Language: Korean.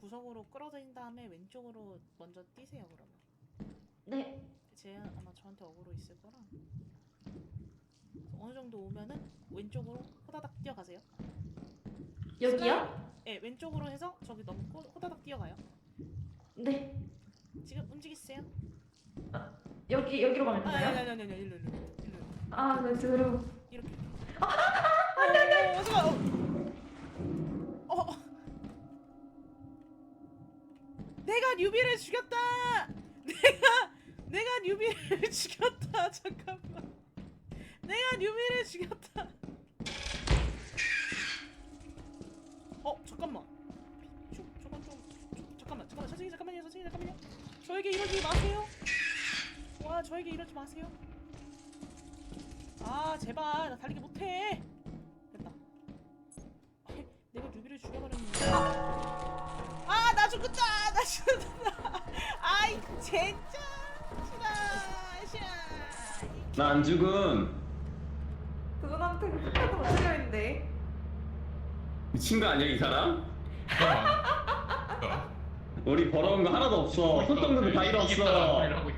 구석으로 끌어들인 다음에 왼쪽으로 먼저 뛰세요 그러면. 네. 쟤 아마 저한테 어그로 있을 거라. 어느 정도 오면은 왼쪽으로 호다닥 뛰어가세요. 여기요? 예, 왼쪽으로 해서 저기 넘고 호다닥 뛰어가요. 네. 지금 움직이세요. 여기 여기로 가면 아, 아니 되나요? 아니 아니 아니 일로 일로 일로 일로 아, 네, 들어. 이렇게. 안돼 안돼. 잠깐. 내가 뉴비를 죽였다. 내가 내가 뉴비를 죽였다. 잠깐만. 내가 뉴비를 죽였다. 어 잠깐만. 저, 저건 좀 저, 잠깐만 잠깐만 선생님 잠깐만요 선생님 잠깐만요. 저에게 이러지 마세요. 와 저에게 이러지 마세요. 아 제발 나 달리기 못해 죽었다 나 죽었다 아이 진짜 싫어 싫어 나 안 죽음. 그분한테 끝까지 못 들려있는데. 미친 거 아니야 이 사람? 야, 우리 벌어온 거 하나도 없어. 손동그도 다 잃었어. 이라고